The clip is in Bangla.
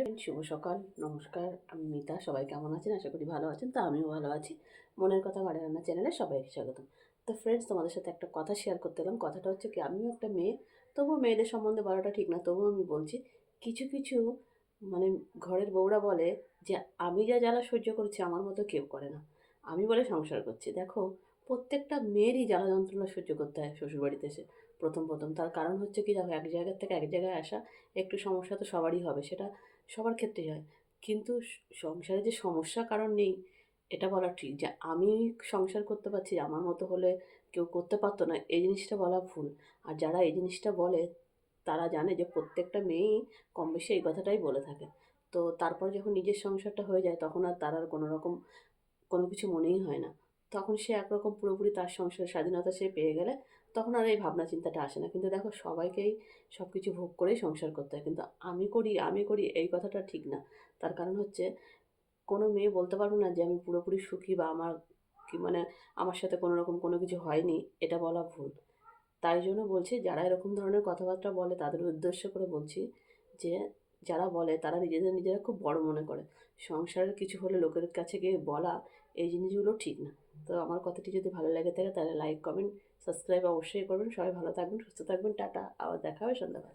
শুভ সকাল, নমস্কার। আমি মিতা, সবাই কেমন আছেন? আশা করি ভালো আছেন, তো আমিও ভালো আছি। মনের কথা বাড়ি রান্না চ্যানেলে সবাইকে স্বাগতম। তো ফ্রেন্ডস তোমাদের সাথে একটা কথা শেয়ার করতে এলাম। কথাটা হচ্ছে কি, আমিও একটা মেয়ে, তবুও মেয়েদের সম্বন্ধে বলাটা ঠিক না, তবুও আমি বলছি, কিছু কিছু মানে ঘরের বউরা বলে যে, আমি যা জ্বালা সহ্য করছি, আমার মতো কেউ করে না। আমি বলে সংসার করছি। দেখো, প্রত্যেকটা মেয়েরই জ্বালা যন্ত্রণা সহ্য করতে হয় শ্বশুরবাড়িতে এসে। প্রথম প্রথম। তার কারণ হচ্ছে কি, দেখো, এক জায়গার থেকে এক জায়গায় আসা, একটু সমস্যা তো সবারই হবে। সেটা সবার ক্ষেত্রেই হয়। কিন্তু সংসারে যে সমস্যা কারণ নেই, এটা বলা ঠিক যে আমি সংসার করতে পারছি, আমার মতো হলে কেউ করতে পারতো না, এই জিনিসটা বলা ভুল। আর যারা এই জিনিসটা বলে, তারা জানে যে প্রত্যেকটা মেয়েই কম বেশি এই কথাটাই বলে থাকে। তো তারপর যখন নিজের সংসারটা হয়ে যায়, তখন আর তার আর কোনো রকম, কোনো কিছু মনেই হয় না। তখন সে একরকম পুরোপুরি তার সংসারের স্বাধীনতা সে পেয়ে গেলে তখন আর এই ভাবনা চিন্তাটা আসে না। কিন্তু দেখো, সবাইকেই সব কিছু ভোগ করেই সংসার করতে হয়। কিন্তু আমি করি আমি করি এই কথাটা ঠিক না। তার কারণ হচ্ছে, কোনো মেয়ে বলতে পারব না যে আমি পুরোপুরি সুখী বা আমার কি মানে আমার সাথে কোনো রকম কোনো কিছু হয়নি, এটা বলা ভুল। তাই জন্য বলছি, যারা এরকম ধরনের কথাবার্তা বলে তাদের উদ্দেশ্য করে বলছি যে, যারা বলে তারা নিজেদের নিজেরা খুব বড় মনে করে। সংসারের কিছু হলে লোকের কাছে গিয়ে বলা এই জিনিসগুলো ঠিক না। তো আমার কথাটি যদি ভালো লাগে থাকে তাহলে লাইক কমেন্ট সাবস্ক্রাইব অবশ্যই করবেন। সবাই ভালো থাকবেন, সুস্থ থাকবেন, টাটা। আবার দেখা হবে সন্ধ্যাবেলা